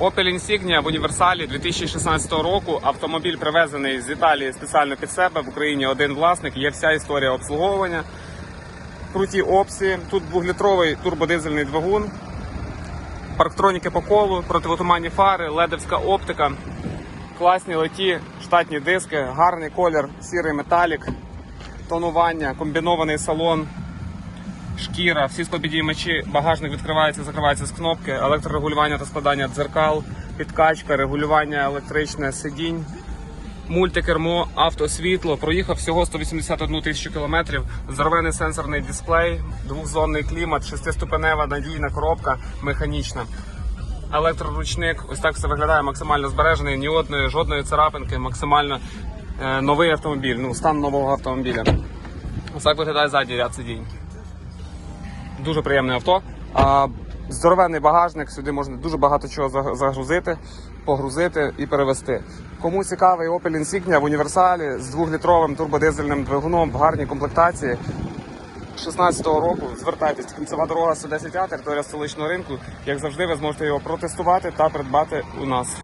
Opel Insignia в універсалі 2016 року. Автомобіль привезений з Італії спеціально під себе. В Україні один власник. Є вся історія обслуговування. Круті опції. Тут двохлітровий турбодизельний двигун. Парктроніки по колу, противотуманні фари, ледовська оптика, класні леті, штатні диски, гарний колір, сірий металік, тонування, комбінований салон, шкіра, всі склопідіймачі, багажник відкривається, закривається з кнопки, електрорегулювання та складання дзеркал, підкачка, регулювання електричне сидінь, мультикермо, автосвітло. Проїхав всього 181 тисячу кілометрів. Здоровений сенсорний дисплей, двохзонний клімат, шестиступенева надійна коробка, механічна. Електроручник, ось так все виглядає максимально збережений, ні одної жодної царапинки, максимально е, новий автомобіль, ну стан нового автомобіля. Ось так виглядає задній ряд сидінь. Дуже приємне авто. А, здоровенний багажник, сюди можна дуже багато чого загрузити, погрузити і перевезти. Кому цікавий Opel Insignia в універсалі з двохлітровим турбодизельним двигуном в гарній комплектації. 16-го року звертайтесь, кінцева дорога 110 А, територія столичного ринку. Як завжди, ви зможете його протестувати та придбати у нас.